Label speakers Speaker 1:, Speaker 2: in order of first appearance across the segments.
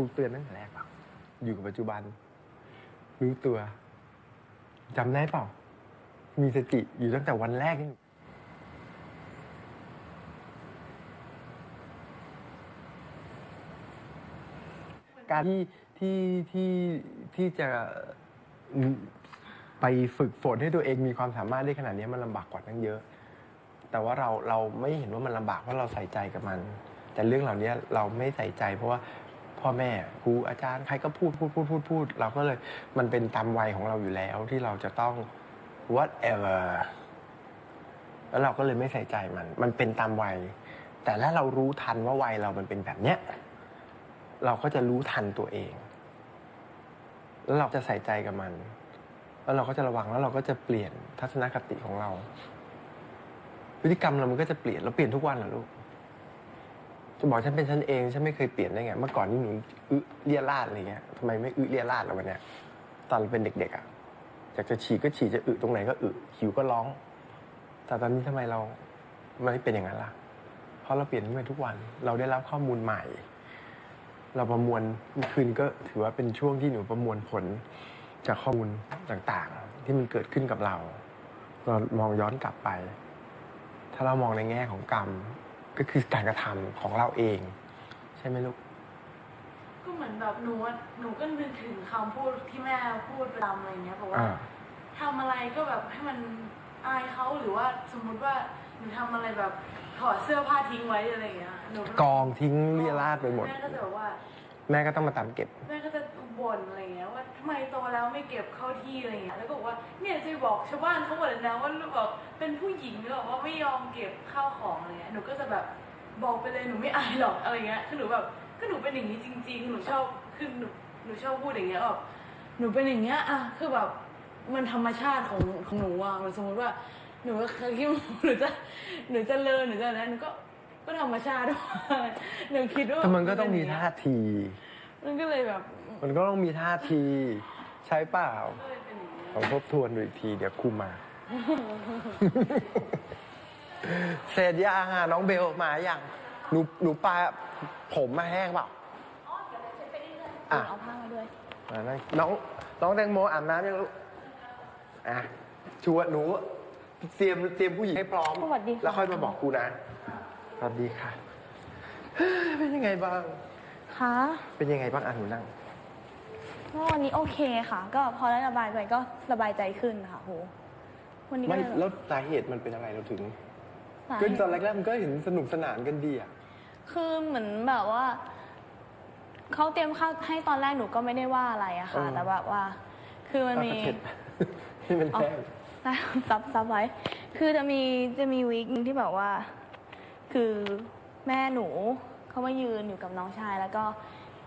Speaker 1: รูเตือนตั้งแต่แรกเปล่าอยู่กับปัจจุบัน รู้ตัวจำได้เปล่า มีสติอยู่ตั้งแต่วันแรกนี่การที่ที่ที่ที่จะไปฝึกฝนให้ตัวเองมีความสามารถได้ขนาดนี้มันลำบากกว่าตั้งเยอะ แต่ว่าเราเราไม่เห็นว่ามันลำบากเพราะเราใส่ใจกับมัน แต่เรื่องเหล่านี้เราไม่ใส่ใจเพราะว่า พ่อแม่ครูอาจารย์ใครก็พูดพูดพูดพูดพูดเราก็เลยมันเป็นตามวัยของเราอยู่แล้วที่เราจะต้อง whatever แล้วเราก็เลยไม่ใส่ใจมัน มันเป็นตามวัย แต่ถ้าเรารู้ทันว่าวัยเรามันเป็นแบบเนี้ยเราก็จะรู้ทันตัวเอง แล้วเราจะใส่ใจกับมัน แล้วเราก็จะระวังแล้วเราก็จะเปลี่ยนทัศนคติของเรา พฤติกรรมเรามันก็จะเปลี่ยนเราเปลี่ยนทุกวันเหรอลูก จะบอกฉันเป็นฉันเองฉันไม่เคยเปลี่ยนได้ไง เมื่อก่อนนี่หนูอึเลียราดอะไรเงี้ยทำไมไม่อึเลียราดแล่ะวันเนี้ยตอนเราเป็นเด็กๆอะอยากจะฉี่ก็ฉี่จะอึตรงไหนก็อึหิวก็ร้อง แต่ตอนนี้ทำไมเราไม่เป็นอย่างนั้นล่ะ เพราะเราเปลี่ยนขึ้นไปทุกวัน เราได้รับข้อมูลใหม่ เราประมวลเมื่อคืนก็ถือว่าเป็นช่วงที่หนูประมวลผลจากข้อมูลต่างๆ ที่มันเกิดขึ้นกับเรา เรามองย้อนกลับไป ถ้าเรามองในแง่ของกรรม ก็คือการกระทำของเราเอง ใช่ไหมลูก
Speaker 2: ก็เหมือนแบบหนูอะหนูก็นึกถึงคำพูดที่แม่พูดประจำอะไรเงี้ยบอกว่า
Speaker 1: อ่า
Speaker 2: ทำอะไรก็แบบให้มันอายเขาหรือว่าสมมุติว่าหนูทำอะไรแบบถอดเสื้อผ้าทิ้งไว้อะไรเงี้ยหนู
Speaker 1: กองทิ้งเรียราดไปหมด
Speaker 2: แม่ก็จะแบบว่า
Speaker 1: แม่ก็ต้องมาตามเก็บ
Speaker 2: แม่ก็จะบ่นอะไรเงี้ยว่าทำไมโตแล้วไม่เก็บเข้าที่อะไรเงี้ยแล้วก็บอกว่าเนี่ยจะบอกชาวบ้านเขาหมดเลยนะว่าแบบเป็นผู้หญิงหรือแบบว่าไม่ยอมเก็บข้าวของอะไรเงี้ยหนูก็จะแบบบอกไปเลยหนูไม่อายหรอกอะไรเงี้ยคือหนูแบบก็หนูเป็นอย่างนี้จริง ๆ หนูชอบคือหนูหนูชอบพูดอย่างเงี้ยแบบหนูเป็นอย่างเงี้ยอะคือแบบมันธรรมชาติของของหนูอะมันสมมติว่าหนูก็เคยคิดว่าหนูจะหนูจะเลินหนูจะอะไรหนูก็ ก็ธรรมชาติหนูคิดว่า
Speaker 1: แต่มันก็ต้องมีท่าที
Speaker 2: มันก็เลยแบบ
Speaker 1: มันก็ต้องมีท่าที ใช่เปล่า
Speaker 2: ก็เลยเป็นอย่างเงี้ย
Speaker 1: ลองทบทวนดูอีกที เดี๋ยวครูมาเสร็จยังอะน้องเบลมาอย่างหนูหนูปลาผมมาแห้งเปล่าอะ
Speaker 3: เอาผ้ามาด้วย
Speaker 1: มานั่งน้องน้องแตงโมอาบน้ำยังลูกอะชวนหนูเตรียมเตรียมผู้หญิงให้พร้อม
Speaker 3: สวัสดีค่ะ
Speaker 1: แล้วค่อยมาบอกครูนะ สวัสดีค่ะ เป็นยังไงบ้าง
Speaker 3: ค่ะ
Speaker 1: เป็นยังไงบ้างอะหนูนั่ง
Speaker 3: ก็วันนี้โอเคค่ะ ก็พอได้ระบายไปก็สบายใจขึ้นค่ะโหวันนี้ก็
Speaker 1: ไม่
Speaker 3: เลย
Speaker 1: แล้วสาเหตุมันเป็นอะไรเราถึง
Speaker 3: สา
Speaker 1: ก็
Speaker 3: เหตุ
Speaker 1: ตอนแรกๆมันก็เห็นสนุกสนานกันดีอะ
Speaker 3: คือเหมือนแบบว่าเขาเตรียมข้าวให้ตอนแรกหนูก็ไม่ได้ว่าอะไรอะค่ะ
Speaker 1: เออ
Speaker 3: แต่แบบว่า คือมันมี
Speaker 1: เอาเผ็ดให้มัน
Speaker 3: อ๋อ
Speaker 1: แห้ง
Speaker 3: ได้ซับซับไว้ คือจะมีจะมีวีคนึงที่แบบว่า คือแม่หนูเขามายืนอยู่กับน้องชาย แล้วก็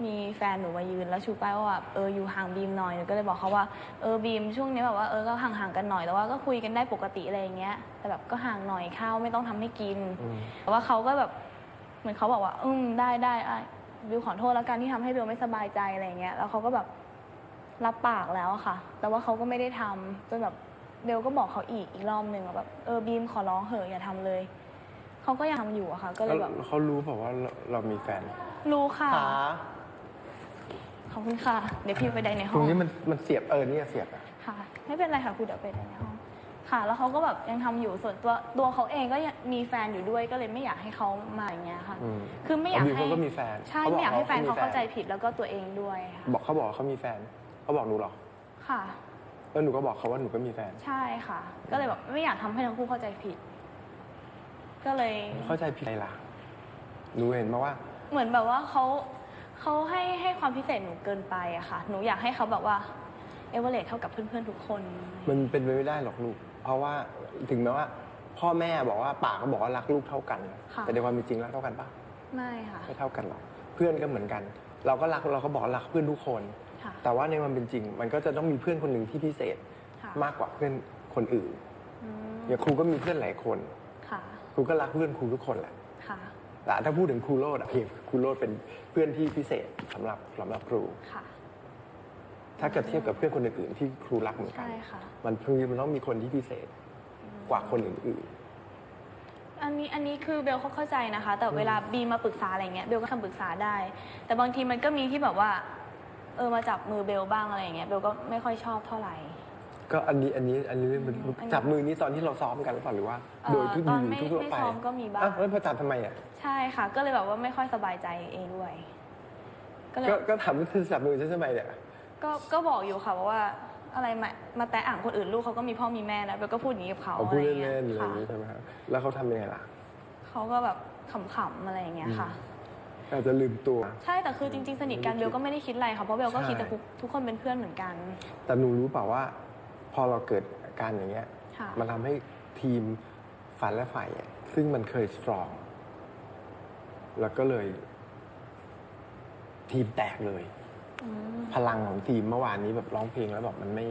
Speaker 3: มีแฟนหนูมายืนแล้วชูป้ายว่าแบบเอออยู่ห่างบีมหน่อยหนูก็เลยบอกเขาว่าเออบีมช่วงนี้แบบว่าเออก็ห่างๆกันหน่อยแต่ว่าก็คุยกันได้ปกติอะไรอย่างเงี้ย แต่แบบก็ห่างหน่อยข้าวไม่ต้องทำให้กิน
Speaker 1: อืม
Speaker 3: แต่ว่าเขาก็แบบเหมือนเขาบอกว่า อืมได้ได้อะบิวขอโทษแล้วกันที่ทำให้เบลไม่สบายใจอะไรอย่างเงี้ยแล้วเขาก็แบบรับปากแล้วอะค่ะ แต่ว่าเขาก็ไม่ได้ทำจนแบบเบลก็บอกเขาอีกอีกรอบหนึ่งว่าแบบเออบีมขอร้องเหอะอย่าทำเลย เขาก็ยังทำอยู่อะค่ะ ก็เลยแบบ
Speaker 1: แล้วเขารู้เปล่าว่าเราเรามีแฟน
Speaker 3: รู้ค่ะ
Speaker 1: ขา
Speaker 3: ขอบคุณค่ะ เดี๋ยวพี่ไปได้ใน
Speaker 1: ต
Speaker 3: ห้
Speaker 1: ร
Speaker 3: องง
Speaker 1: นี้มันมันเสียบเออเนี่ยเสียบอะ
Speaker 3: ค่ะ ไม่เป็นไรค่ะคุณเดี๋ยวไปได้ในห้อง ค่ะ แล้วเขาก็แบบยังทำอยู่ส่วนตัวตัวเขาเองก็ยังมีแฟนอยู่ด้วยก็เลยไม่อยากให้เขามาอย่างเงี้ยค่ะ
Speaker 1: อืม
Speaker 3: คือไม่อยาก
Speaker 1: บิว
Speaker 3: ให้
Speaker 1: เขาก็มีแฟน
Speaker 3: ใช่
Speaker 1: เขาบอก
Speaker 3: ไม่อยากให้แฟน
Speaker 1: เขามี
Speaker 3: เขาเข้าใจ
Speaker 1: แฟน
Speaker 3: ผิดแล้วก็ตัวเองด้วยค่ะ
Speaker 1: บอกเขาบอกว่าเขามีแฟนเขาบอกหนูเหรอ
Speaker 3: ค่ะ
Speaker 1: แล้วหนูก็บอกเขาว่าหนูก็มีแฟน
Speaker 3: ใช่ค่ะ ก็เลยแบบไม่อยากทำให้ทั้งคู่เข้าใจผิด ก็เลย
Speaker 1: เข้าใจผิดอะไรล่ะหนูเห็นมาว่า
Speaker 3: เหมือนแบบว่าเขาเขาให้ให้ความพิเศษหนูเกินไปอะค่ะ หนูอยากให้เขาแบบว่าเอเวอเรเท่ากับเพื่อนๆทุกคน
Speaker 1: มันเป็นไปไม่ได้หรอกลูก เพราะว่าถึงแม้ว่า พ่อแม่บอกว่าปากก็บอกว่ารักลูกเท่ากัน
Speaker 3: ค่ะ
Speaker 1: แต่ในความเป็นจริงรักเท่ากันปะ
Speaker 3: ไม่ค่ะ
Speaker 1: ไม่เท่ากันหรอกเพื่อนก็เหมือนกัน เราก็รักเราก็บอกรักเพื่อนทุกคน
Speaker 3: ค่ะ
Speaker 1: แต่ว่าในความเป็นจริง มันก็จะต้องมีเพื่อนคนหนึ่งที่พิเศษ
Speaker 3: ค่ะ
Speaker 1: มากกว่าเพื่อนคนอื่น
Speaker 3: อืม
Speaker 1: อย่างครูก็มีเพื่อนหลายคน
Speaker 3: ค่ะ
Speaker 1: ครูก็รักเพื่อนครูทุกคนแหละ
Speaker 3: ค่ะ
Speaker 1: แต่ถ้าพูดถึงครูโรดอะพี่ครูโรดเป็นเพื่อนที่พิเศษสำหรับสำหรับครู
Speaker 3: ค่ะ
Speaker 1: ถ้าเกิดเทียบกับเพื่อนคนอื่นๆที่ครูรักเหมือนกัน
Speaker 3: ใช่ค่ะ
Speaker 1: มันคือมันต้องมีคนที่พิเศษกว่าคนอื่น
Speaker 3: อันนี้อันนี้คือเบลเขาเข้าใจนะคะ แต่เวลาบีมาปรึกษาอะไรเงี้ยเบลก็คำปรึกษาได้ แต่บางทีมันก็มีที่แบบว่า เออมาจับมือเบลบ้างอะไรอย่างเงี้ยเบลก็ไม่ค่อยชอบเท่าไหร่
Speaker 1: ก็อันนี้อันนี้อันนี้มัน
Speaker 3: อืมอันนี้
Speaker 1: จับมือนี้ตอนที่เราซ้อมกันหรือเปล่าหรือว่า
Speaker 3: เอ่อ
Speaker 1: โดยทุก
Speaker 3: ตอน
Speaker 1: อยู่
Speaker 3: ไม่
Speaker 1: ทั่ว
Speaker 3: ไม่
Speaker 1: ไป
Speaker 3: ซ้อมก็มีบ้าง
Speaker 1: อ้าวแล้วพอจับทำไมอะ
Speaker 3: ใช่ค่ะ ก็เลยแบบว่าไม่ค่อยสบายใจเองด้วย ก็เลย
Speaker 1: ก็ก็ถามว่าเธอจับมือฉันทำไมเนี่ย
Speaker 3: ก็ก็บอกอยู่ค่ะว่าอะไรมามาแตะอ่างคนอื่นลูกเขาก็มีพ่อมีแม่นะเบลก็พูดอย่างนี้กับเขา
Speaker 1: เขา
Speaker 3: อะ
Speaker 1: พู
Speaker 3: ไร
Speaker 1: ด
Speaker 3: อย่างเงี้ย
Speaker 1: เล่นๆอะไรอ
Speaker 3: ค่ะ
Speaker 1: ย่างนี้ใช่ไหมครับแล้วเขาทำยังไงล่ะ
Speaker 3: เขาก็แบบขำๆอะไรอย่างเงี้ยค่ะ
Speaker 1: อาจจะลืมตัว
Speaker 3: ใช่แต่คือจริงๆสนิทกันเบลก็ไม่ได้คิดอะไรค่ะเพราะเบลก็
Speaker 1: ใช่
Speaker 3: คิดแต่ทุกทุกคนเป็นเพื่อนเหมือนกัน
Speaker 1: แต่หนูรู้เปล่าว่า พอเราเกิดอาการอย่างเงี้ย
Speaker 3: ค่ะ
Speaker 1: มันทำให้ทีมฝันและฝ่ายอะซึ่งมันเคยสตรอง แล้วก็เลย ทีมแตกเลย
Speaker 3: อืม
Speaker 1: พลังของทีมเมื่อวานนี้แบบร้องเพลงแล้วแบบมันไม่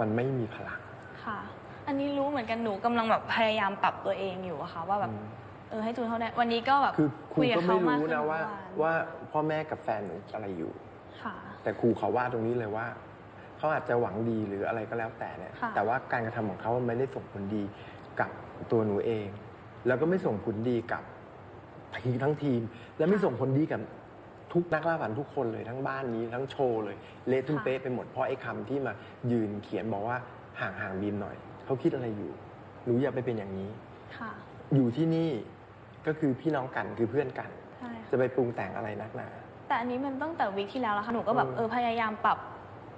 Speaker 1: มันไม่มีพลัง
Speaker 3: ค่ะ อันนี้รู้เหมือนกันหนูกำลังแบบพยายามปรับตัวเองอยู่อะค่ะ ว่าแบบ
Speaker 1: อืม
Speaker 3: เออให้จูนเท่าได้วันนี้ก็แบบ
Speaker 1: คือครู
Speaker 3: คุยกั
Speaker 1: ก็
Speaker 3: บ
Speaker 1: ไม่
Speaker 3: เขามาก
Speaker 1: รู้
Speaker 3: ขึ้น
Speaker 1: นะว่า
Speaker 3: เมื่อวาน
Speaker 1: ว่าพ่อแม่กับแฟนหนูอะไรอยู่
Speaker 3: ค่ะ
Speaker 1: แต่ครูเขาว่าตรงนี้เลยว่า เขาอาจจะหวังดีหรืออะไรก็แล้วแต่เนี่ย
Speaker 3: ค่ะ
Speaker 1: แต่ว่าการกระทำของเขามันไม่ได้ส่งผลดีกับตัวหนูเอง แล้วก็ไม่ส่งผลดีกับทีมทั้งทีม และไม่ส่งผลดีกับทุกนักล่าฝันทุกคนเลยทั้งบ้านนี้ทั้งโชว์เลยเละตุ้มเป๊ะไปหมดเพราะไอ้คำที่มายืนเขียนบอกว่าห่างห่างๆบีมหน่อยเขาคิดอะไรอยู่หนูอย่าไปเป็นอย่างนี้
Speaker 3: ค่ะ
Speaker 1: อยู่ที่นี่ก็คือพี่น้องกันคือเพื่อนกัน
Speaker 3: ใช่ค่ะ
Speaker 1: จะไปปรุงแต่งอะไรนักหนา
Speaker 3: แต่อันนี้มันตั้งแต่วีคที่แล้วแล้วค่ะ หนูก็แบบ
Speaker 1: อืม
Speaker 3: เออพยายามปรับ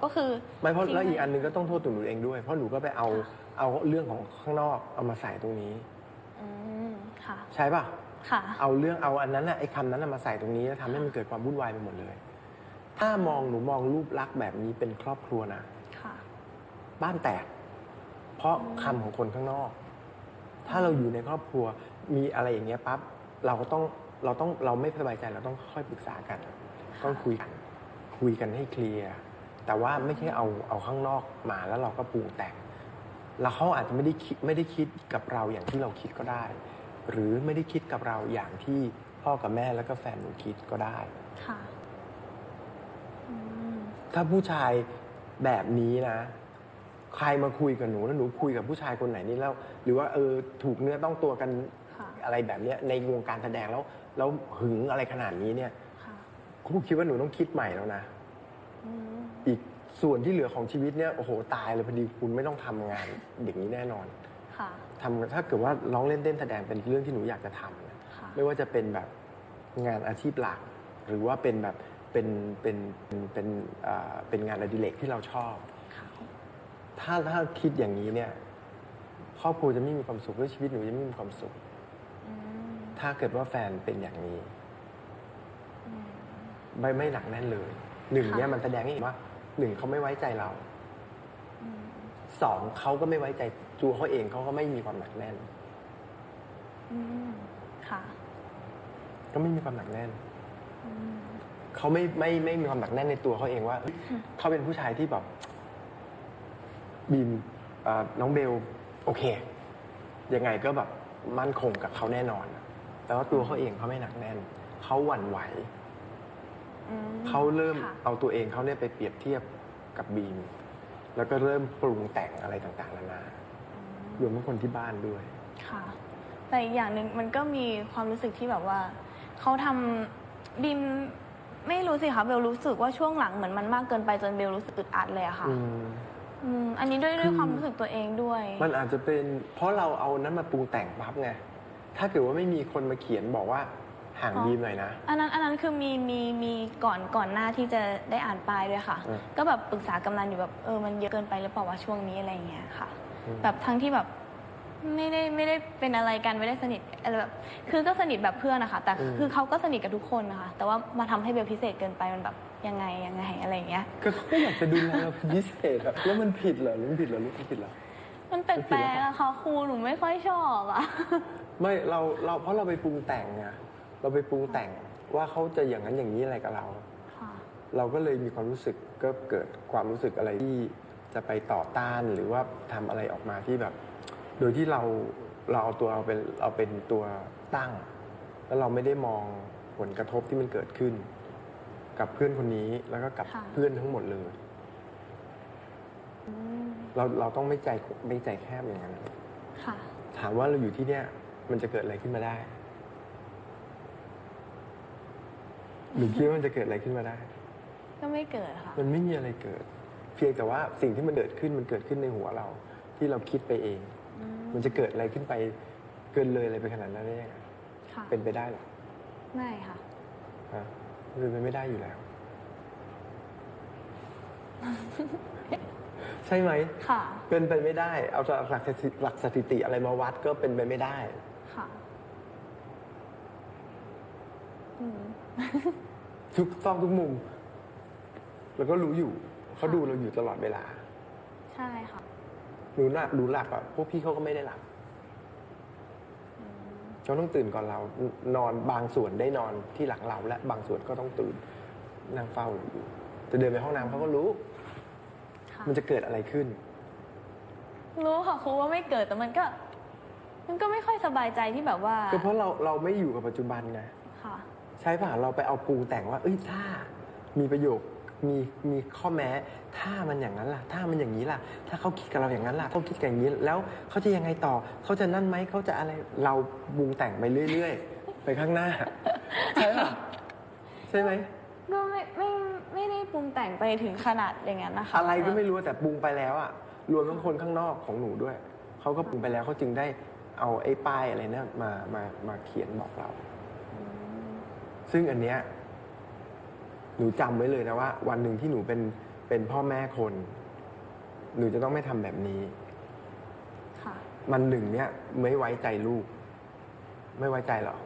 Speaker 3: ก็คือ
Speaker 1: ไม่เพราะ
Speaker 3: ทิ้ง
Speaker 1: แล้วอีก
Speaker 3: ไว้
Speaker 1: อันหนึงก็ต้องโทษตัวหนูเองด้วย เพราะหนูก็ไปเอา
Speaker 3: ค่ะ
Speaker 1: เอาเรื่องของข้างนอกเอามาใส่ตรงนี้
Speaker 3: อืมค่ะ
Speaker 1: ใช่ป่ะ
Speaker 3: ค่ะ
Speaker 1: เอาเรื่องเอาอันนั้นน่ะไอ้คำนั้นน่ะมาใส่ตรงนี้แล้วทำให้มันเกิดความวุ่นวายไปหมดเลย ถ้ามองหนูมองรูปลักษณ์แบบนี้เป็นครอบครัวนะ
Speaker 3: ค่ะ
Speaker 1: บ้านแตก เพราะคำของคนข้างนอก ถ้าเราอยู่ในครอบครัวมีอะไรอย่างเงี้ยปั๊บเราก็ต้องเราต้องเราไม่สบายใจเราต้องค่อยปรึกษากัน ต้องคุยกัน คุยกันให้เคลียร์ แต่ว่าไม่ใช่เอาเอาข้างนอกมาแล้วเราก็ปรุงแต่ง แล้วเขาอาจจะไม่ได้คิดไม่ได้คิดกับเราอย่างที่เราคิดก็ได้ หรือไม่ได้คิดกับเราอย่างที่พ่อกับแม่แล้วก็แฟนหนูคิดก็ได้
Speaker 3: ค่ะอืม
Speaker 1: ถ้าผู้ชายแบบนี้นะ ใครมาคุยกับหนูแล้วหนูคุยกับผู้ชายคนไหนนี่แล้ว หรือว่าเออถูกเนื้อต้องตัวกัน
Speaker 3: ค่ะ
Speaker 1: อะไรแบบเนี้ยในวงการแสดงแล้วแล้วหึงอะไรขนาดนี้เนี่ย
Speaker 3: ค่ะ
Speaker 1: ครูคิดว่าหนูต้องคิดใหม่แล้วนะ
Speaker 3: อืม
Speaker 1: อีกส่วนที่เหลือของชีวิตเนี่ยโอ้โหตายเลยพอดีคุณไม่ต้องทำงานอย่างนี้แน่นอน
Speaker 3: ค่ะ
Speaker 1: ทำถ้าเกิดว่าร้องเล่นเต้นแสดงเป็นเรื่องที่หนูอยากจะทำนะ
Speaker 3: ค่ะ
Speaker 1: ไม่ว่าจะเป็นแบบงานอาชีพหลัก หรือว่าเป็นแบบเป็นเป็นเป็นเป็นเอ่อเป็นงานอดิเรกที่เราชอบ
Speaker 3: ค่ะ
Speaker 1: ถ้าถ้าคิดอย่างนี้เนี่ยครอบครัวจะไม่มีความสุขและชีวิตหนูจะไม่มีความสุข
Speaker 3: อืม
Speaker 1: ถ้าเกิดว่าแฟนเป็นอย่างนี้
Speaker 3: อืม
Speaker 1: ไม่ไม่หนักแน่นเลยหนึ่ง
Speaker 3: ค่ะ
Speaker 1: เนี่ยมันแสดงให้เห็นว่า หนึ่งเขาไม่ไว้ใจเรา
Speaker 3: อืม
Speaker 1: สองเขาก็ไม่ไว้ใจตัวเขาเองเขาก็ไม่มีความหนักแน่น
Speaker 3: อืมค่ะ
Speaker 1: ก็ไม่มีความหนักแน่น
Speaker 3: อืม
Speaker 1: เขาไม่ไม่ไม่มีความหนักแน่นในตัวเขาเองว่าเฮ้ยเขาเป็นผู้ชายที่แบบบีมเอ่อน้องเบล โอเคยังไงก็แบบมั่นคงกับเขาแน่นอนแต่ว่าตัวเขาเองเขาไม่หนักแน่นเขาหวั่นไหว
Speaker 3: อืม
Speaker 1: เขาเริ่ม
Speaker 3: ค่ะ
Speaker 1: เอาตัวเองเขาเนี่ยไปเปรียบเทียบกับบีม แล้วก็เริ่มปรุงแต่งอะไรต่างๆนานารวมทั้งคนที่บ้านด้วย
Speaker 3: ค่ะ แต่อีกอย่างหนึ่งมันก็มีความรู้สึกที่แบบว่า เขาทำบิมไม่รู้สิคะเบลรู้สึกว่าช่วงหลังเหมือนมันมากเกินไปจนเบลรู้สึกอึดอัดเลยอะค่ะ
Speaker 1: อืม
Speaker 3: อืม อันนี้ด้วยด้วย
Speaker 1: คือ
Speaker 3: ความรู้สึกตัวเองด้วย
Speaker 1: มันอาจจะเป็นเพราะเราเอานั้นมาปรุงแต่งปั๊บไง ถ้าเกิดว่าไม่มีคนมาเขียนบอกว่า ห่าง
Speaker 3: อ๋อ
Speaker 1: บีมหน่อยนะ
Speaker 3: อันนั้นอันนั้นคือมีมีมีก่อนก่อนหน้าที่จะได้อ่านปลายด้วยค่ะ
Speaker 1: อืม
Speaker 3: ก็แบบปรึกษากำนันอยู่แบบเออมันเยอะเกินไปหรือเปล่าวะช่วงนี้อะไรอย่างเงี้ยค่ะ
Speaker 1: อืม
Speaker 3: แบบทั้งที่แบบไม่ได้ไม่ได้เป็นอะไรกันไม่ได้สนิทอะไรแบบคือก็สนิทแบบเพื่อนนะคะแต่คือเขาก็สนิทกับทุกคนนะคะแต่ว่ามาทำให้เบลพิเศษเกินไปมันแบบยังไงยังไงอะไรอย่างเงี้ย
Speaker 1: ก็เขาก็อยากจะดูแลเราเป็นพิเศษอะแล้วมันผิดเหรอหรือมันผิดเหรอลูกมันผิดเหรอ
Speaker 3: มันแปลกๆอะค่ะครูหนูไม่ค่อยชอบอะ
Speaker 1: ไม่เราเราเพราะเราไปปรุงแต่งไง เราไปปรุงแต่งว่าเขาจะอย่างนั้นอย่างนี้อะไรกับเรา
Speaker 3: ค่ะ
Speaker 1: เราก็เลยมีความรู้สึกก็เกิดความรู้สึกอะไรที่จะไปต่อต้านหรือว่าทำอะไรออกมาที่แบบ โดยที่เราเราเอาตัวเราเป็นเราเป็นตัวตั้ง แล้วเราไม่ได้มองผลกระทบที่มันเกิดขึ้น กับเพื่อนคนนี้แล้วก็กับ
Speaker 3: ค่ะ
Speaker 1: เพื่อนทั้งหมดเลย
Speaker 3: อืม
Speaker 1: เราเราต้องไม่ใจไม่ใจแคบอย่างนั้น
Speaker 3: ค่ะ
Speaker 1: ถามว่าเราอยู่ที่เนี่ยมันจะเกิดอะไรขึ้นมาได้ หนูคิดว่ามันจะเกิดอะไรขึ้นมาได้
Speaker 3: ก็ไม่เกิดค่ะ
Speaker 1: มันไม่มีอะไรเกิด เพียงแต่ว่าสิ่งที่มันเกิดขึ้นมันเกิดขึ้นในหัวเรา ที่เราคิดไปเอง
Speaker 3: อืม
Speaker 1: มันจะเกิดอะไรขึ้นไปเกินเลยอะไรไปขนาดนั้นได้ยังไง
Speaker 3: ค่ะ
Speaker 1: เป็นไปได้หรอ
Speaker 3: ไม่ค่ะ
Speaker 1: ฮะมันเป็นไปไม่ได้อยู่แล้ว ใช่ไหม
Speaker 3: ค่ะ
Speaker 1: เป็นไปไม่ได้ เอาจากหลักสถิติหลักสถิติอะไรมาวัดก็เป็นไปไม่ได้
Speaker 3: ค่ะอืม
Speaker 1: ทุกซอกทุกมุม แล้วก็รู้อยู่ เขาดูเราอยู่ตลอดเวลา
Speaker 3: ใช่ค่ะ
Speaker 1: รู้หลักรู้หลักอะ พวกพี่เขาก็ไม่ได้หลับเขาต้องตื่นก่อนเรา นอนบางส่วนได้นอนที่หลังเรา และบางส่วนก็ต้องตื่นนั่งเฝ้าเราอยู่จะเดินไปห้องน้ำเขาก็รู้
Speaker 3: ค่ะ
Speaker 1: มันจะเกิดอะไรขึ้น
Speaker 3: รู้ค่ะครูว่าไม่เกิดแต่มันก็ มันก็ไม่ค่อยสบายใจที่แบบว่า
Speaker 1: ก็เพราะเราเราไม่อยู่กับปัจจุบันไง
Speaker 3: ค่ะ
Speaker 1: ใช่ป่ะเราไปเอาปรุงแต่งว่า เอ้ยถ้ามีประโยคมีมีข้อแม้ ถ้ามันอย่างนั้นล่ะ ถ้ามันอย่างนี้ล่ะ ถ้าเขาคิดกับเราอย่างนั้นล่ะเขาคิดกันอย่างนี้ แล้วเขาจะยังไงต่อเขาจะนั่นไหมเขาจะอะไรเราปรุงแต่งไปเรื่อย ๆ ไปข้างหน้าใช่ป่ะใช่ไหม
Speaker 3: ก็ไม่ไม่ไม่ได้ปรุงแต่งไปถึงขนาดอย่างนั้นนะคะ
Speaker 1: อะไรก็ไม่รู้แต่ปรุงไปแล้วอะรวมทั้งคนข้างนอกของหนูด้วยเขาก็ปรุงไปแล้วเขาจึงได้เอาไอ้ป้ายอะไรเนี่ยมามามาเขียนบอกเรา
Speaker 3: อืม
Speaker 1: ซึ่งอันเนี้ยหนูจำไว้เลยนะว่า วันหนึ่งที่หนูเป็นเป็นพ่อแม่คน หนูจะต้องไม่ทำแบบนี้
Speaker 3: ค่ะ
Speaker 1: มันหนึ่งเนี่ยไม่ไว้ใจลูก ไม่ไว้ใจหรอ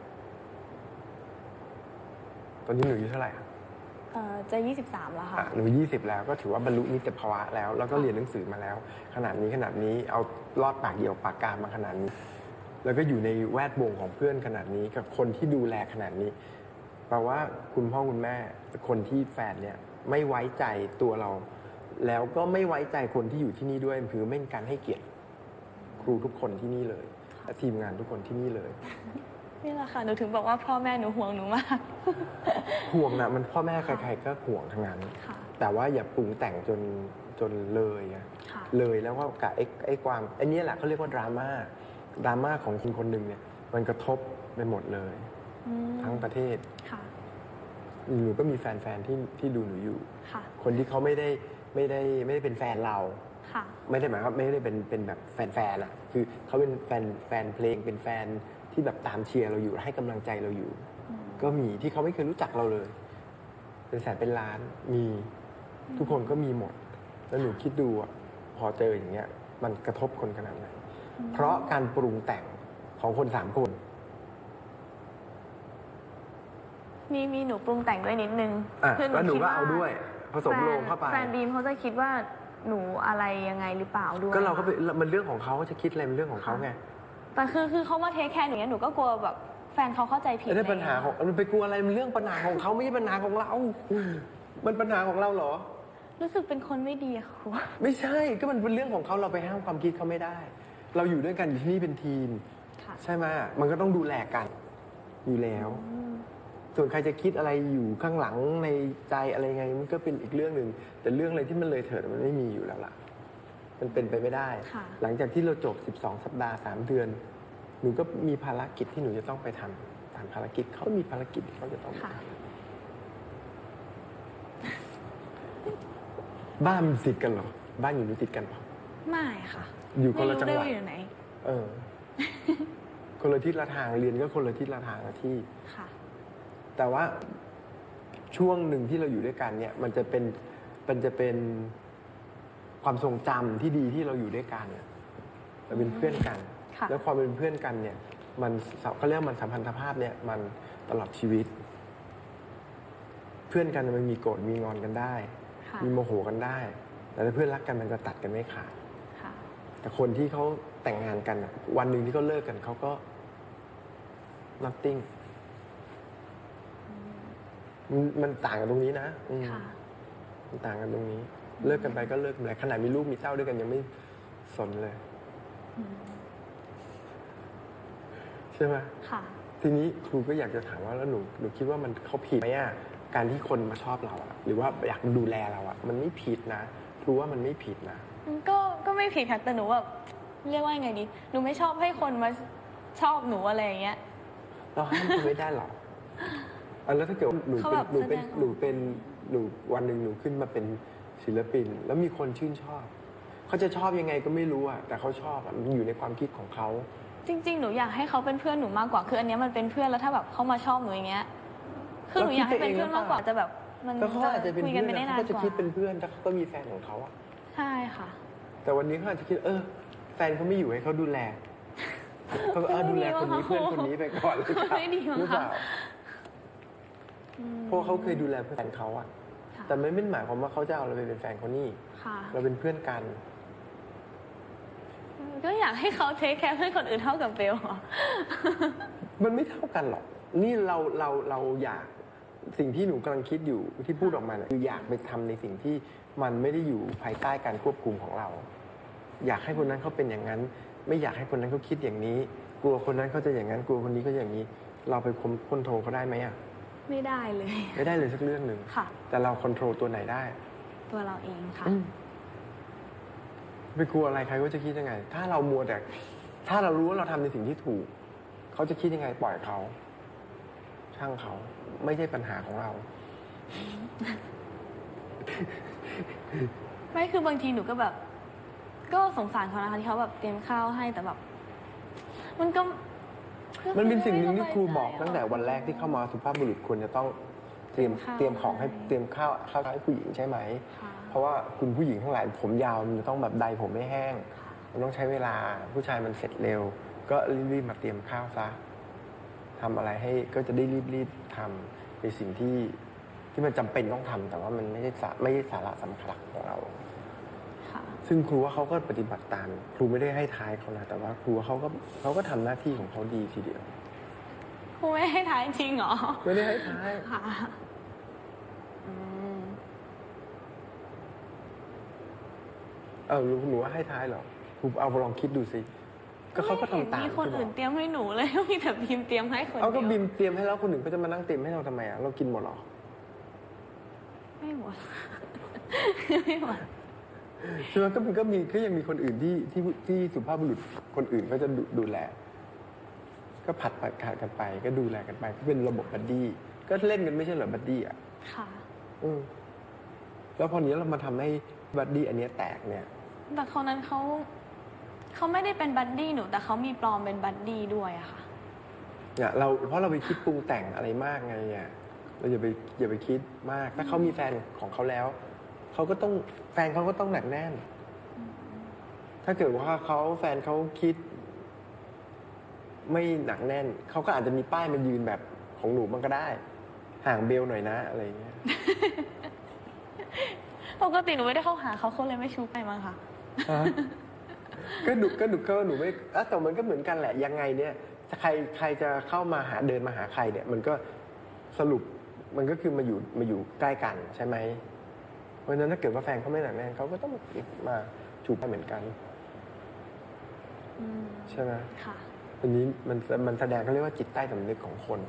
Speaker 1: ตอนนี้หนูอายุเท่าไหร่อะ
Speaker 3: เอ่อจะ 23 แล้วค่ะ
Speaker 1: อะหนูยี่สิบแล้วก็ถือว่าบรรลุนิติภาวะแล้ว แล้วก็เรียนหนังสือมาแล้ว ขนาดนี้ขนาดนี้เอาลอดปากเหี่ยวปากกามาขนาดนี้ แล้วก็อยู่ในแวดวงของเพื่อนขนาดนี้กับคนที่ดูแลขนาดนี้ แปลว่าคุณพ่อคุณแม่คนที่แฟนเนี่ยไม่ไว้ใจตัวเรา แล้วก็ไม่ไว้ใจคนที่อยู่ที่นี่ด้วยคือไม่มีการให้เกียรติครูทุกคนที่นี่เลยและทีมงานทุกคนที่นี่เลย
Speaker 3: นี่แหละค่ะหนูถึงบอกว่าพ่อแม่หนูห่วงหนูมาก
Speaker 1: ห่วงนะมันพ่อแม่ใครๆก็ห่วงทั้งนั้น
Speaker 3: ค่ะ
Speaker 1: แต่ว่าอย่าปรุงแต่งจนจนเลยอะ
Speaker 3: ค่ะ
Speaker 1: เลยแล้วก็กับไอ้ไอ้ความไอ้เนี้ยแหละเขาเรียกว่าดราม่าดราม่าของคนคนหนึ่งเนี่ยมันกระทบไปหมดเลย
Speaker 3: อืม
Speaker 1: ทั้งประเทศ
Speaker 3: ค่ะ
Speaker 1: หนูก็มีแฟนๆที่ที่ดูหนูอยู่
Speaker 3: ค่ะ
Speaker 1: คนที่เขาไม่ได้ไม่ได้ไม่ได้เป็นแฟนเรา
Speaker 3: ค่ะ
Speaker 1: ไม่ได้หมายความไม่ได้เป็นเป็นแบบแฟนๆอะคือเขาเป็นแฟนแฟนเพลงเป็นแฟนที่แบบตามเชียร์เราอยู่ให้กำลังใจเราอยู่
Speaker 3: อืม
Speaker 1: ก็มีที่เขาไม่เคยรู้จักเราเลย เป็นแสนเป็นล้านมีทุกคนก็มีหมด แล้วหนูคิดดูอะพอเจออย่างเงี้ย มันกระทบคนขนาดไหน เพราะการปรุงแต่งของคนสามคน
Speaker 3: มีมีหนูปรุงแต่งด้วยนิดนึง
Speaker 1: อะ
Speaker 3: คือ
Speaker 1: แล้วหนู
Speaker 3: คิด
Speaker 1: ก็เอาด้วย ผสม
Speaker 3: แฟน
Speaker 1: โลงเข้าไป
Speaker 3: แฟนบีมเขาจะคิดว่าหนูอะไรยังไงหรือเปล่าด้วย
Speaker 1: ก็เราก็ไปมันเรื่องของเขาจะคิดอะไรมันเรื่องของเขาไง
Speaker 3: แต่คือคือเขามาเทคแคร์หนูเนี้ยหนูก็กลัวแบบแฟนเขาเข้าใจผิด
Speaker 1: แล้วถ้าปัญหาของมันไปกลัวอะไรมันเรื่องปัญหาของเขาไม่ใช่ปัญหาของเรา มันปัญหาของเราเหรอ
Speaker 3: รู้สึกเป็นคนไม่ดีอะค่ะครู
Speaker 1: ไม่ใช่ก็มันเป็นเรื่องของเขาเราไปห้ามความคิดเขาไม่ได้ เราอยู่ด้วยกันอยู่ที่นี่เป็นทีม
Speaker 3: ค่ะ
Speaker 1: ใช่ไหมมันก็ต้องดูแลกันอยู่แล้ว
Speaker 3: อืม
Speaker 1: ส่วนใครจะคิดอะไรอยู่ข้างหลังในใจอะไรไงมันก็เป็นอีกเรื่องหนึ่งแต่เรื่องอะไรที่มันเลยเถิดมันไม่มีอยู่แล้วล่ะ มันเป็นไปไม่ได้
Speaker 3: ค่ะ
Speaker 1: หลังจากที่เราจบ 12 สัปดาห์ 3 เดือน หนูก็มีภารกิจที่หนูจะต้องไปทำตามภารกิจเขามีภารกิจที่เขาจะต้องไป
Speaker 3: ค่ะ
Speaker 1: ทำบ้านมันติดกันเหรอ บ้านอยู่นี่ติดกันเหรอ
Speaker 3: ไม่ค่ะ
Speaker 1: อยู่คนละจังหวัด
Speaker 3: ไม่รู้ไอยู่ไหน
Speaker 1: เออ คนละทิศละทางเรียนก็คนละทิศละทางละที่
Speaker 3: ค่ะ
Speaker 1: แต่ว่าช่วงหนึ่งที่เราอยู่ด้วยกันเนี่ย มันจะเป็นมันจะเป็นความทรงจำที่ดีที่เราอยู่ด้วยกันเนี่ยเราเป็นเพื่อนกัน
Speaker 3: ค่ะ
Speaker 1: แล้วความเป็นเพื่อนกันเนี่ย มันเขาเรียกว่ามันสัมพันธภาพเนี่ย มันตลอดชีวิต เพื่อนกันมันมีโกรธมีงอนกันได้
Speaker 3: ค่ะ
Speaker 1: มีโมโหกันได้ แต่ถ้าเพื่อนรักกันมันจะตัดกันไม่ขาด
Speaker 3: ค่ะ
Speaker 1: แต่คนที่เขาแต่งงานกันอะวันหนึ่งที่เขาเลิกกันเขาก็ nothing มันมันต่างกันตรงนี้นะอืม
Speaker 3: ค่ะ
Speaker 1: มันต่างกันตรงนี้ เลิกกันไปก็เลิกกันไปขนาดมีลูกมีเต้าด้วยกันยังไม่สนเลย
Speaker 3: อืม
Speaker 1: ใช่ไหม
Speaker 3: ค่ะ
Speaker 1: ทีนี้ครูก็อยากจะถามว่าแล้วหนูหนูคิดว่ามันเขาผิดไหมอะการที่คนมาชอบเราอะหรือว่าอยากดูแลเราอะมันไม่ผิดนะครูว่ามันไม่ผิดนะ
Speaker 3: ก็ก็ไม่ผิดค่ะแต่หนูแบบเรียกว่ายังไงดี หนูไม่ชอบให้คนมาชอบหนูอะไรอย่างเงี้ย
Speaker 1: เราห้ามเขาไม่ได้หรอก อะแล้วถ้าเกิดหนู
Speaker 3: เขา
Speaker 1: เป็
Speaker 3: แบ
Speaker 1: น
Speaker 3: บ
Speaker 1: หนูเป็น
Speaker 3: แสดงออก
Speaker 1: หนูเป็นหนูวันหนึ่งหนูขึ้นมาเป็นศิลปิน แล้วมีคนชื่นชอบ เขาจะชอบยังไงก็ไม่รู้อะแต่เขาชอบอะมันอยู่ในความคิดของเขา
Speaker 3: จริง ๆ หนูอยากให้เขาเป็นเพื่อนหนูมากกว่า คืออันเนี้ยมันเป็นเพื่อนแล้วถ้าแบบเขามาชอบหนูอย่างเงี้ย คือหนูอยากให้เป็นเพื่อนมากกว่าจะแบบมัน
Speaker 1: ก็เขาอาจจะเป็น
Speaker 3: คุย
Speaker 1: เพื่
Speaker 3: กั
Speaker 1: อนน
Speaker 3: ไปได้
Speaker 1: นะ
Speaker 3: นา
Speaker 1: เขา
Speaker 3: น
Speaker 1: ก็จะ
Speaker 3: กว่า
Speaker 1: คิดเป็นเพื่อนถ้าเขาก็มีแฟนของเขาอะ
Speaker 3: ใช่ค่ะ
Speaker 1: แต่วันนี้เขาอาจจะคิดเออ แฟนเขาไม่อยู่ให้เขาดูแลเขาก็เออดูแลคนนี้เพื่อนคนนี้ไปก่อนหรือเปล่า
Speaker 3: ไม่ดีมั้ง
Speaker 1: หรือเปล่า
Speaker 3: อืม
Speaker 1: เพราะเขาเคยดูแลแฟนเขาอะ
Speaker 3: ค่ะ
Speaker 1: แต่ไม่ไม่หมายความว่าเขาจะเอาเราไปเป็นแฟนเขานี่
Speaker 3: ค่ะ
Speaker 1: เราเป็นเพื่อนกัน
Speaker 3: ก็อยากให้เขาเทคแคร์เพื่อนคนอื่นเท่ากับเบลอะ
Speaker 1: มันไม่เท่ากันหรอก นี่เราเราเราอยากสิ่งที่หนูกำลังคิดอยู่ที่พูดออกมาเนี่ยคืออยากไปทำในสิ่งที่มันไม่ได้อยู่ภายใต้การควบคุมของเรา อยากให้คนนั้นเขาเป็นอย่างนั้น ไม่อยากให้คนนั้นเขาคิดอย่างนี้ กลัวคนนั้นเขาจะอย่างนั้น กลัวคนนี้ก็อย่างนี้ เราไปคมคอนโทรลเขาได้ไหมอะ
Speaker 3: ไม่ได้เลย
Speaker 1: ไม่ได้เลยสักเรื่องหนึ่ง
Speaker 3: ค่ะ
Speaker 1: แต่เราคอนโทรลตัวไหนได้
Speaker 3: ตัวเราเองค่ะ
Speaker 1: อืมไปกลัวอะไรใครก็จะคิดยังไง ถ้าเรามัวแต่ถ้าเรารู้ว่าเราทำในสิ่งที่ถูก เขาจะคิดยังไงปล่อยเขา ช่างเขาไม่ใช่ปัญหาของเรา
Speaker 3: ไม่คือบางทีหนูก็แบบ ก็สงสารเขานะคะที่เขาแบบเตรียมข้าวให้แต่แบบ มันก็
Speaker 1: มันเป็นสิ่งหนึ่งที่ครูบอก
Speaker 3: ไม่สายใจ
Speaker 1: ตั้งแต่วันแรกที่เข้ามาสุภาพบุรุษควรจะต้องเตรียม
Speaker 3: เตรียมข้าว
Speaker 1: เตรียมของให้เตรียมข้าวข้าวให้ผู้หญิงใช่ไหม
Speaker 3: ค่ะ
Speaker 1: เพราะว่าคุณผู้หญิงทั้งหลายผมยาวมันจะต้องแบบใดผมไม่แห้ง มันต้องใช้เวลาผู้ชายมันเสร็จเร็ว ก็รีบๆมาเตรียมข้าวซะทำอะไรให้ก็จะได้รีบๆทำในสิ่งที่ที่มันจำเป็นต้องทำแต่ว่ามันไม่ใช่สาไม่ใช่สาระสำคัญของเรา
Speaker 3: ค่ะ
Speaker 1: ซึ่งครูว่าเขาก็ปฏิบัติตาม ครูไม่ได้ให้ท้ายเขานะแต่ว่าครูว่าเขาก็เขาก็ทำหน้าที่ของเขาดีทีเดียว
Speaker 3: ครูไม่ให้ท้ายจริงเหรอ
Speaker 1: ไม่ได้ให้ท้าย
Speaker 3: ค่ะอืม
Speaker 1: เออหนูว่าให้ท้ายเหรอครูเอาลองคิดดูสิก็เขาก็ทำตาม
Speaker 3: มีคน
Speaker 1: ที่บ
Speaker 3: อื่
Speaker 1: อนก
Speaker 3: เตรียมให้หนูเลย มีแต่พิมพ์เตรียมให้คน
Speaker 1: เอาก็
Speaker 3: เดี
Speaker 1: บิ
Speaker 3: ยว
Speaker 1: มเตรียมให้แล้วคนหนึ่งก็จะมานั่งเตรียมให้เราทำไมอะเรากินหมดเหรอ
Speaker 3: ไม่หมด ไม่หมด
Speaker 1: ใช่ไหมก็มันก็มีก็ยังมีคนอื่นที่ที่ที่สุภาพบุรุษคนอื่นก็จะดูดูแล ก็ผัดผัดขาดกันไป ก็ดูแลกันไป ก็เป็นระบบบัดดี้ก็เล่นกันไม่ใช่เหรอบัดดี้อะ
Speaker 3: ค่ะ
Speaker 1: อืมแล้วพอนี้เรามาทำให้บัดดี้อันเนี้ยแตกเนี่ย
Speaker 3: แต่คนนั้นเขาเขาไม่ได้เป็นบัดดี้หนู แต่เขามีปลอมเป็นบัดดี้ด้วยอะค่ะ
Speaker 1: เนี่ยเราเพราะเราไปคิดปรุงแต่งอะไรมากไงอะเราอย่าไปอย่าไปคิดมาก ถ้าเขามีแฟนของเขาแล้ว เขาก็ต้องแฟนเขาก็ต้องหนักแน่น ถ้าเกิดว่าเขาแฟนเขาคิด ไม่หนักแน่น เขาก็อาจจะมีป้ายมายืนแบบของหนูมันก็ได้ ห่างเบลหน่อยนะอะไรอย่างเงี้ย
Speaker 3: ปกติหนูไม่ได้เข้าหาเขาเขาเลยไม่ชูไปมั้งค่ะ
Speaker 1: ฮะก็หนูก็หนูก็หนูไม่อะแต่มันก็เหมือนกันแหละยังไงเนี่ยจะใครใครจะเข้ามาหาเดินมาหาใครเนี่ย มันก็สรุปมันก็คือมาอยู่มาอยู่ใกล้กันใช่ไหมเพ ราะฉะนั้นถ้าเกิดว่าแฟนเขาไม่หนักแน่นเขาก็ต้องมาจูบไปเหมือนกัน
Speaker 3: อืม
Speaker 1: ใช่ไหม
Speaker 3: ค่ะ
Speaker 1: อันนี้มันมันแสดงเขาเรียกว่าจิตใต้สำนึกของคน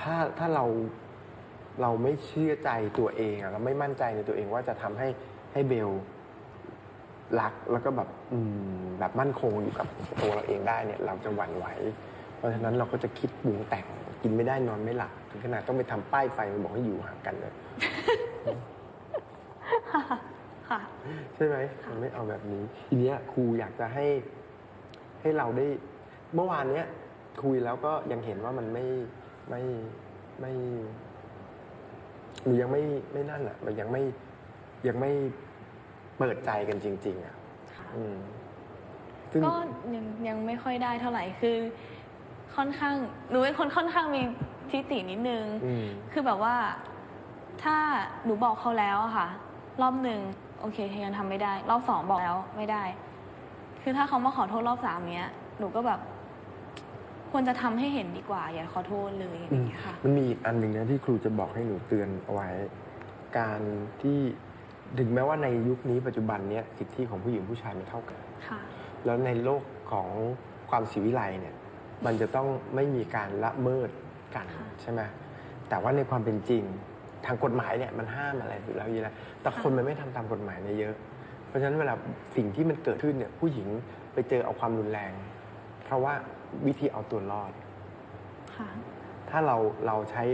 Speaker 1: ถ้าถ้าเราเราไม่เชื่อใจตัวเองอะเราไม่มั่นใจในตัวเองว่าจะทำให้ให้เบลรักแล้วก็แบบอืมแบบมั่นคงอยู่กับตัวเราเองได้เนี่ย เราจะหวั่นไหว เพราะฉะนั้นเราก็จะคิดปรุงแต่ง กินไม่ได้นอนไม่หลับถึงขนาดต้องไปทำป้ายไฟมาบอกให้อยู่ห่างกันเลย
Speaker 3: ค่ะ
Speaker 1: ใช่ไหมมันไม่เอาแบบนี้ ทีเนี้ยครูอยากจะให้ ให้เราได้ เมื่อวานเนี้ยคุยแล้วก็ยังเห็นว่ามันไม่ไม่ไม่หรือยังไม่ไม่นั่นอะ มันยังไม่ยังไม่เปิดใจกันจริง ๆ อะ
Speaker 3: ค่ะ
Speaker 1: อืมซึ่ง
Speaker 3: ก็ยังยังไม่ค่อยได้เท่าไหร่คือ ค่อนข้างหนูเป็นคนค่อนข้างมีทิฏฐินิดนึง
Speaker 1: อืม
Speaker 3: คือแบบว่า ถ้าหนูบอกเขาแล้วอะค่ะ รอบหนึ่งโอเคยังทำไม่ได้ รอบสองบอกแล้วไม่ได้ คือถ้าเขามาขอโทษรอบสามเนี้ย หนูก็แบบ ควรจะทำให้เห็นดีกว่า อย่าขอโทษเลยอย่างเงี้ยค่ะ
Speaker 1: มันมีอีกอันหนึ่งนะที่ครูจะบอกให้หนูเตือนเอาไว้ การที่ถึงแม้ว่าในยุคนี้ปัจจุบันเนี้ยสิทธิของผู้หญิงผู้ชายมันเท่ากัน
Speaker 3: ค่ะ
Speaker 1: แล้วในโลกของความศิวิไลเนี่ย มันจะต้องไม่มีการละเมิดกัน
Speaker 3: ค่ะ
Speaker 1: ใช่ไหมแต่ว่าในความเป็นจริงทางกฎหมายเนี่ยมันห้ามอะไรอยู่แล้วอยู่แล้วแต่คนมันไม่ทำตามกฎหมายเนี่ยเยอะ เพราะฉะนั้นเวลาสิ่งที่มันเกิดขึ้นเนี่ยผู้หญิงไปเจอเอาความรุนแรง เพราะว่าวิธีเอาตัวรอด
Speaker 3: ค่ะ
Speaker 1: ถ้าเราเราใช้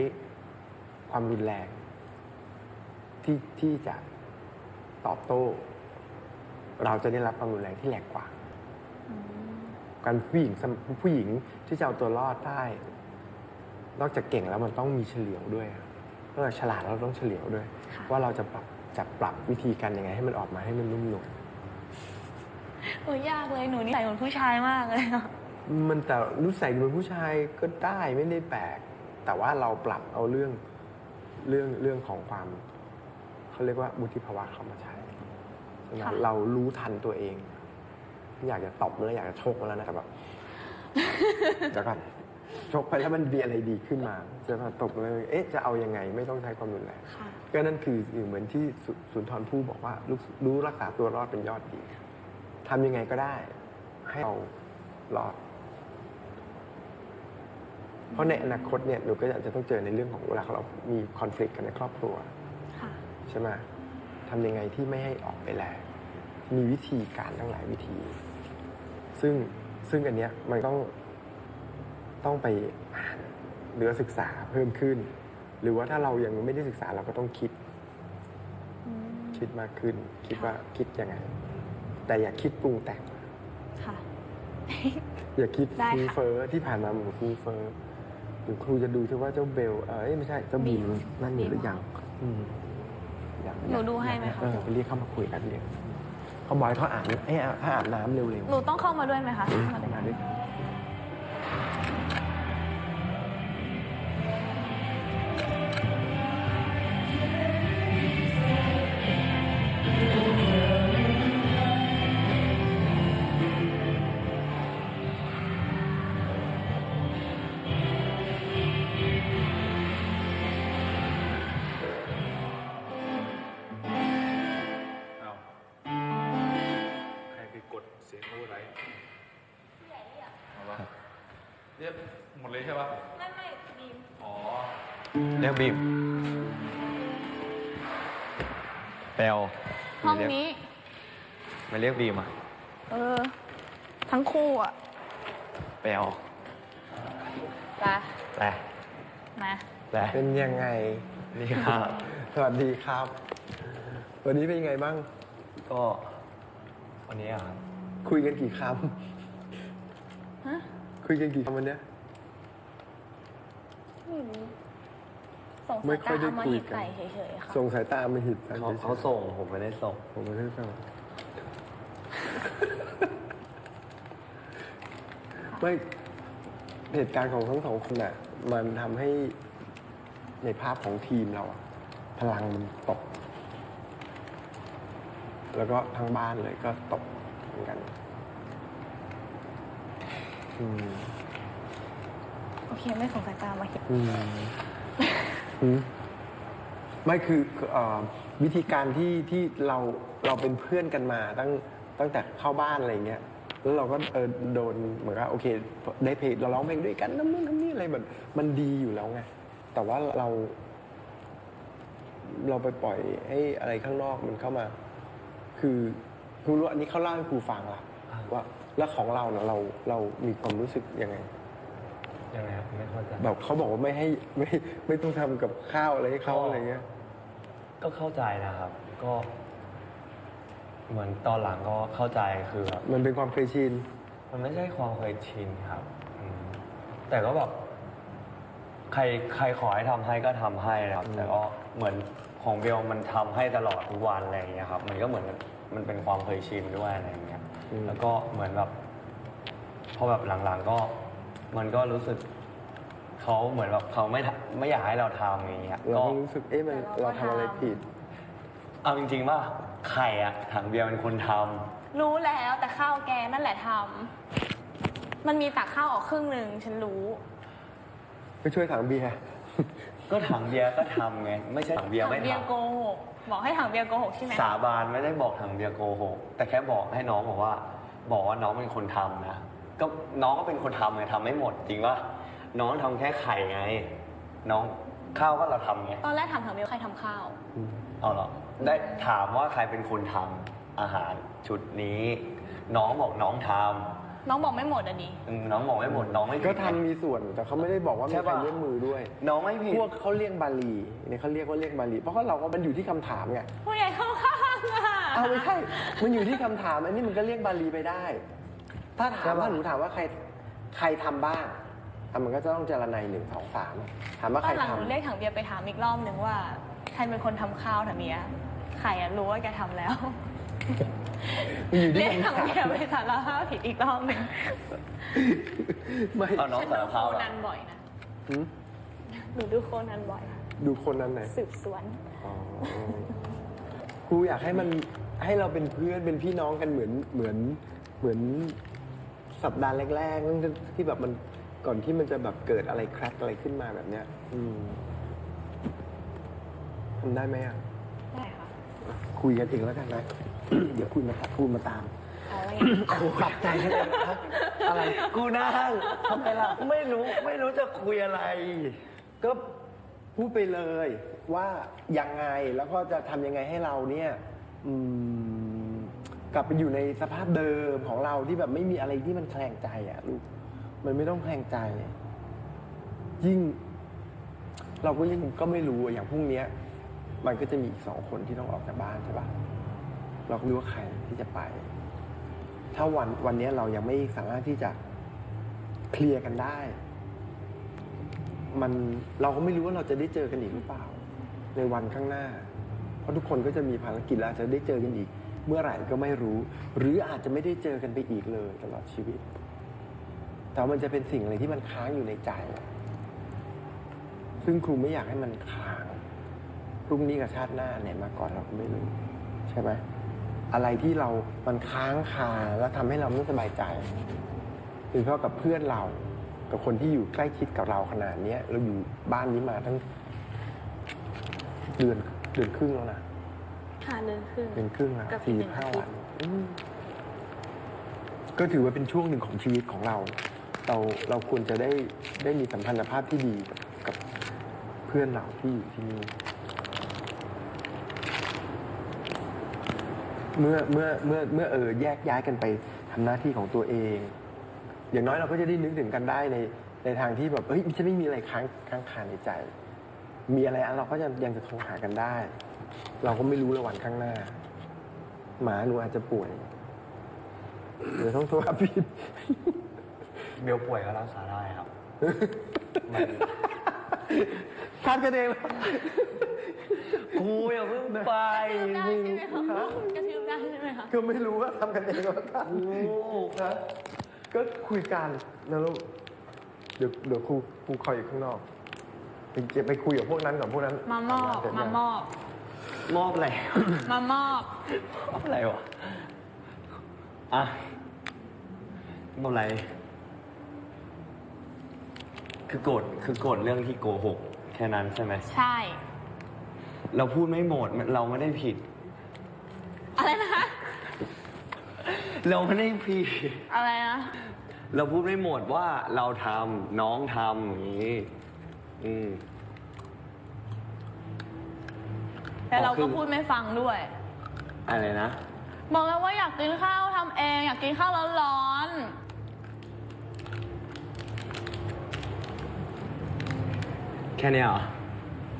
Speaker 1: ความรุนแรง ที่ที่จะตอบโต้ เราจะได้รับความรุนแรงที่แรงกว่า การผู้หญิงสมผู้หญิงที่จะเอาตัวรอดได้ นอกจากเก่งแล้วมันต้องมีเฉลียวด้วยนอกจากฉลาดเราต้องเฉลียวด้วย
Speaker 3: ค่ะ
Speaker 1: ว่าเราจะปรับจะปรับวิธีการยังไง ให้มันออกมาให้มันนุ่มนวล
Speaker 3: โอ้ยยากเลยหนูนี่ใส่เหมือนผู้ชายมากเลยอะ
Speaker 1: มันแต่รู้ใส่เหมือนผู้ชายก็ได้ไม่ได้แปลก แต่ว่าเราปรับเอาเรื่องเรื่องเรื่องของความเขาเรียกว่ามุทิภาวะเข้ามาใช้ใช่ไหมเรารู้ทันตัวเอง อยากจะตบแล้วอยากจะชกแล้วนะแต่แบบ เดี๋ยวก่อนชกไปแล้วมันมีอะไรดีขึ้นมาจะมาตบเลยเอ๊ะจะเอายังไงไม่ต้องใช้ความรุนแรง
Speaker 3: ค่ะ
Speaker 1: ก็นั่นคือเหมือนที่สุสุนทรภู่บอกว่ารู้รู้รักษาตัวรอดเป็นยอดดีทำยังไงก็ได้ ให้เรารอด เพราะในอนาคตเนี่ยหนูก็อาจจะต้องเจอในเรื่องของเวลาเรามีคอน FLICT กันในครอบครัว
Speaker 3: ค่ะ
Speaker 1: ใช่ไหมทำยังไงที่ไม่ให้ออกไปแรงมีวิธีการทั้งหลายวิธี ซึ่งซึ่งอันเนี้ยมันต้องต้องไปอ่านหรือศึกษาเพิ่มขึ้น หรือว่าถ้าเรายังไม่ได้ศึกษาเราก็ต้องคิด
Speaker 3: อืม
Speaker 1: คิดมากขึ้น คิด
Speaker 3: ค่ะ
Speaker 1: ว่าคิดยังไง แต่อย่าคิดปรุงแต่ง
Speaker 3: ค่ะ
Speaker 1: อย่าคิด
Speaker 3: ได้
Speaker 1: ฟู
Speaker 3: ค่ะ
Speaker 1: เฟอร์ที่ผ่านมาเหมือนฟูเฟอร์หรือครูจะดูที่ว่าเจ้าเบล เออเอ้ยไม่ใช่เจ้าบีม
Speaker 3: บีม
Speaker 1: นั่นอยู่หรือ
Speaker 3: บีม
Speaker 1: ยังอืมอยาก
Speaker 3: หนูดูให้ไหมคะ
Speaker 1: เออไปเรียกเข้ามาคุยกันเรียกเขา บอกให้เขาอาบให้อาให้อาบน้ำเร็ว
Speaker 3: หนูต้องเข้ามาด้วยไหมคะ
Speaker 1: ๆ
Speaker 3: เข้ามาด้วย
Speaker 1: ม
Speaker 4: เรียบหมดเลยใช่ปะ
Speaker 3: ไม่ไม่บีม
Speaker 4: อ๋อ
Speaker 5: เรียกบีมเปล
Speaker 3: ห้องนี้
Speaker 5: ไม่เรียกบีมอะ
Speaker 3: เออ ทั้งคู่อะ
Speaker 5: เปล
Speaker 3: ไป
Speaker 5: แต่
Speaker 3: มา
Speaker 5: แต่
Speaker 1: เป็นยังไง
Speaker 5: นี่ครับ
Speaker 1: สวัสดีครับ วันนี้เป็นยังไงบ้าง
Speaker 5: ก็ วันนี้อะครับ
Speaker 1: คุยกันกี่ค
Speaker 3: ฮะำ
Speaker 1: คุยกันกี่คำวันเนี้ย
Speaker 3: ไม่รู้ส่ง
Speaker 1: ไม่
Speaker 3: สาย
Speaker 1: ค่อย
Speaker 3: ตา
Speaker 1: ได้
Speaker 3: เอามา
Speaker 1: คุย
Speaker 3: หิด
Speaker 1: กัน
Speaker 3: ใส่เฉยๆค่ะ
Speaker 1: ส่งสายตามาหิดกัน
Speaker 5: เขา
Speaker 1: ฉยๆ
Speaker 5: เขาส่งผมไม่ได้ส่ง
Speaker 1: ผมไม่ได้ส่งไม่เหตุการณ์ของทั้งสองคนน่ะ มันทำให้ในภาพของทีมเราอะพลังมันตก แล้วก็ทั้งบ้านเลยก็ตกเหมือนกัน อืม
Speaker 3: โอเคไม่ส่งสายตามาหิด
Speaker 1: อืมอืมไม่คือคือเอ่อวิธีการที่ที่เราเราเป็นเพื่อนกันมาตั้งตั้งแต่เข้าบ้านอะไรเงี้ยแล้วเราก็เออโดนเหมือนกับโอเค ได้เพลงเราร้องเพลงด้วยกันน้ำนู่นน้ำนี่อะไรแบบมันดีอยู่แล้วไงแต่ว่าเรา เราไปปล่อยให้อะไรข้างนอกมันเข้ามา คือครูรู้อันนี้เขาเล่าให้ครูฟังละว่า แล้วของเราเนะเราเรามีความรู้สึกยังไง
Speaker 5: ยังไงครับไม่เข้าใจ
Speaker 1: แบบเขาบอกว่าไม่ให้ไม่ไม่ต้องทำกับข้าวอะไรให้เขา
Speaker 5: อ๋ออ
Speaker 1: อะไรเงี้ย
Speaker 5: ก็เข้าใจนะครับ ก็ เหมือนตอนหลังก็เข้าใจคือแบบ
Speaker 1: มันเป็นความเคยชิน
Speaker 5: มันไม่ใช่ความเคยชินครับอืมแต่ก็แบบใครใครขอให้ทำให้ก็ทำให้นะครับ
Speaker 1: อืม
Speaker 5: แต่ก็เหมือนของเบลมันทำให้ตลอดทุกวันอะไรอย่างเงี้ยครับ มันก็เหมือน มันเป็นความเคยชินด้วยอะไรอย่างเงี้ยแล้วก็เหมือนแบบพอแบบหลังๆก็มันก็รู้สึกเขาเหมือนแบบเขาไม่ทำไม่อยากให้เราทำอย่างเงี้ย
Speaker 1: เรา
Speaker 5: ก็
Speaker 1: ก็รู้สึกเอ๊ะมันเราทำอะไรผิด
Speaker 5: เอาจริงๆว่าไข่อะถังเบียร์เป็นคนทำ
Speaker 3: รู้แล้วแต่ข้าวแกนั่นแหละทำมันมีตักข้าวออกครึ่งหนึ่งฉันรู้
Speaker 1: ไปช่วยถังเบียร์
Speaker 5: ก็ถังเบียร์ก็ทำไงไม่ใช่ถังเบียร์
Speaker 3: ถั
Speaker 5: ไม่
Speaker 3: งเบียร์
Speaker 5: ทำ
Speaker 3: โกหก บอกให้ถังเบียร์โกหกใช่ไหม
Speaker 5: สาบานไม่ได้บอกถังเบียร์โกหกแต่แค่บอกให้น้องบอกว่า บอกว่าน้องเป็นคนทำนะก็น้องก็เป็นคนทำไงทำไม่หมดจริงว่าน้องทำแค่ไข่ไง น้องข้าวก็เราทำไง
Speaker 3: ตอนแรกถามถังเบียร์ใครทำข้าว
Speaker 5: เอาเหรอได้ถามว่าใครเป็นคนทำอาหารชุดนี้ น้องบอกน้องท
Speaker 3: น้องบอกไม่หมดอะดิำ
Speaker 5: อืมน้องบอกไม่หมดน้องไม่ผิด
Speaker 1: ก็ทำมีส่วนแต่เขาไม่ได้บอกว่ามี
Speaker 5: ใช่
Speaker 1: ใคร
Speaker 5: ปะ
Speaker 1: เลี้ยงมือด้วย
Speaker 5: น้องไม่ผิด
Speaker 1: พวกเขาเรียกบาลีเนี่ยเขาเรียกว่าเรียกบาลี เพราะว่าเราก็มันอยู่ที่คำถามไง
Speaker 3: ผู้ใหญ่เข้าข้างอะ
Speaker 1: เอาไม่ใช่มันอยู่ที่คำถามอันนี้มันก็เรียกบาลีไปได้ ถ้าถามว่าหนูถามว่าใครใครทำบ้างอะมันก็จะต้องเจรนายหนึ่งสองสามถามว่า
Speaker 3: ต
Speaker 1: ใค
Speaker 3: อ
Speaker 1: ร
Speaker 3: นหลัง
Speaker 1: ทำ
Speaker 3: หนูเรียกถังเบียร์ไปถามอีกรอบหนึ่งว่า ใครเป็นคนทำข้าวถังเบียร์ใครอะรู้ว่าแกทำแล้ว
Speaker 1: มันอยู่ที่
Speaker 3: เรียกถั
Speaker 1: คำ
Speaker 3: ง
Speaker 1: ถาม
Speaker 3: เบียร์ไปสารภาพผิดอีกรอบหนึ่ง
Speaker 1: ไม่
Speaker 5: เอาน้อง
Speaker 3: ฉัน
Speaker 5: สาร
Speaker 3: ดูโค
Speaker 5: ภาพ
Speaker 3: นั
Speaker 5: อะ
Speaker 3: นบ่อยนะ
Speaker 1: หืม
Speaker 3: หนูดูโคนันบ่อย
Speaker 1: ดูคนนั้นไหน
Speaker 3: สืบสวน
Speaker 1: อ๋อครูอยากให้มันให้เราเป็นเพื่อนเป็นพี่น้องกันเหมือนเหมือนเหมือนสัปดาห์แรกๆนั่นที่แบบมันก่อนที่มันจะแบบเกิดอะไรแครกอะไรขึ้นมาแบบเนี้ย อืมทำได้ไหมอะ
Speaker 3: ได้ค่ะ
Speaker 1: คุยกันเองแล้วกันนะ เดี๋ยวคุณมาตัดพูดมาตาม
Speaker 3: เอาไว้
Speaker 1: ปรับใจกันเลยนะครับ อะไร
Speaker 5: กูนั่ง
Speaker 1: ทำไมล่ะ
Speaker 5: ไม่รู้ไม่รู้จะคุยอะไร
Speaker 1: ก็พูดไปเลยว่ายังไงแล้วก็จะทำยังไงให้เราเนี่ยอืมกลับไปอยู่ในสภาพเดิมของเราที่แบบไม่มีอะไรที่มันแคลงใจอะลูก มันไม่ต้องแคลงใจ ยิ่ง เราก็ยิ่งก็ไม่รู้อะอย่างพรุ่งเนี้ย มันก็จะมีอีกสองคนที่ต้องออกจากบ้านใช่ปะ เราก็ไม่รู้ว่าใครที่จะไป ถ้าวันวันนี้เรายังไม่สามารถที่จะเคลียร์กันได้ มันเราก็ไม่รู้ว่าเราจะได้เจอกันอีกหรือเปล่า ในวันข้างหน้า เพราะทุกคนก็จะมีภารกิจแล้วจะได้เจอกันอีก เมื่อไหร่ก็ไม่รู้ หรืออาจจะไม่ได้เจอกันไปอีกเลยตลอดชีวิต แต่มันจะเป็นสิ่งอะไรที่มันค้างอยู่ในใจ ซึ่งครูไม่อยากให้มันค้างพรุ่งนี้กับชาติหน้าเนี่ยมาก่อนเราก็ไม่รู้ ใช่ไหม อะไรที่เรามันค้างคาแล้วทำให้เราไม่สบายใจโดยเฉพาะกับเพื่อนเรา กับคนที่อยู่ใกล้ชิดกับเราขนาดเนี้ยเราอยู่บ้านนี้มาตั้งเดือนเดือนครึ่งแล้วนะ
Speaker 3: ค่ะเดินขึ้น
Speaker 1: เดือนครึ่งแล้ว
Speaker 3: กับอี
Speaker 1: สี่
Speaker 3: กหนึ่ง
Speaker 1: ห้า
Speaker 3: อาทิตย์
Speaker 1: วันอืมก็ถือว่าเป็นช่วงหนึ่งของชีวิตของเรา เราเราควรจะได้ได้มีสัมพันธภาพที่ดีกับกับเพื่อนเราที่อยู่ที่นี่ เมื่อเมื่อเมื่อเมื่อเออแยกย้ายกันไปทำหน้าที่ของตัวเอง อย่างน้อยเราก็จะได้นึกถึงกันได้ในในทางที่แบบเฮ้ยมันจะไม่มีอะไรค้างค้างคาในใจ มีอะไรเราก็ยังยังจะโทรหากันได้ เราก็ไม่รู้ระหว่างข้างหน้า หมาหนูอาจจะป่วยเดี๋ยวต้องโทรหาพี่
Speaker 5: เบลป่วยก็รักษาได้ครับ มัน
Speaker 1: คาดกันเองเหรอ
Speaker 5: กูอย่าเพิ่งไป
Speaker 3: ได้
Speaker 5: มึง
Speaker 3: ใช่ไหมคะกระทืบได้ใช่ไหมคะ
Speaker 1: ก็ไม่รู้ว่าทำกันเองหรือเปล่า
Speaker 5: กู
Speaker 1: นะก็คุยกันนะลูกเดี๋ยวเดี๋ยวครูครูคอยอยู่ข้างนอกไปเก็บไปคุยกับพวกนั้นก่อนพวกนั้น
Speaker 3: มามอบ
Speaker 1: เสร็จ
Speaker 3: มา
Speaker 1: ยัง
Speaker 3: มอบ
Speaker 5: มอบอะไร
Speaker 3: มามอบ
Speaker 5: มอบอะไรวะอะมอบอะไร คือโกรธคือโกรธเรื่องที่โกหกแค่นั้นใช่ไหม
Speaker 3: ใช่
Speaker 5: เราพูดไม่หมดเราไม่ได้ผิด
Speaker 3: อะไรนะคะ
Speaker 5: เราไม่ได้ผิด
Speaker 3: อะไรนะ
Speaker 5: เราพูดไม่หมดว่าเราทำน้องทำอย่างนี้อืม
Speaker 3: แต่เรา
Speaker 5: อ๋อคื
Speaker 3: ก็
Speaker 5: อ
Speaker 3: พูดไม่ฟังด้วย
Speaker 5: อะไรนะ
Speaker 3: บอกแล้วว่าอยากกินข้าวทำเอง อยากกินข้าวร้อน
Speaker 5: แค่เนี้ยเหรอ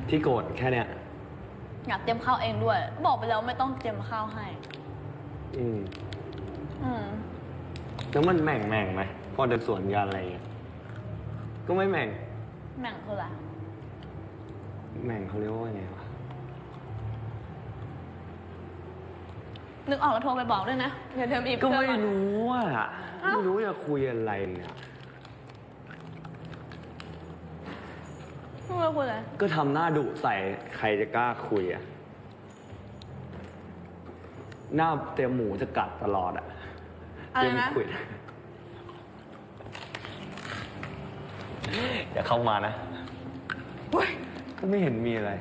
Speaker 5: ที่โกรธแค่เนี้ย
Speaker 3: ๆอยากเตรียมข้าวเองด้วย บอกไปแล้วไม่ต้องเตรียมข้าวให้
Speaker 5: อืม
Speaker 3: อืม
Speaker 5: แล้วมันแหม่งแม่งไหมพอเดินสวนกันอะไรเงี้ยก็ไม่แหม่ง
Speaker 3: แม่งคืออะไร
Speaker 5: แหม่งเขาเรียกว่าไงวะ
Speaker 3: นึกออกแล้วโทรไปบอกด้วยนะ เดี๋ยวเทอมอีก
Speaker 5: ก็
Speaker 3: เพื่อน
Speaker 5: ไม่
Speaker 3: ก่อน
Speaker 5: รู้อะ
Speaker 3: อ้าว
Speaker 5: ไม่รู้จะคุยอะไรเนี่ย
Speaker 3: ไม่รู้คุยอะไร
Speaker 5: ก็ทำหน้าดุใส่ใครจะกล้าคุยอะหน้าเตรียมหมูจะกัดตลอดอะ
Speaker 3: อะไร
Speaker 5: เตรียม
Speaker 3: นะ
Speaker 5: คุยอย่าเข้ามานะ
Speaker 3: เว้ย
Speaker 5: ก็ไม่เห็นมีอะไร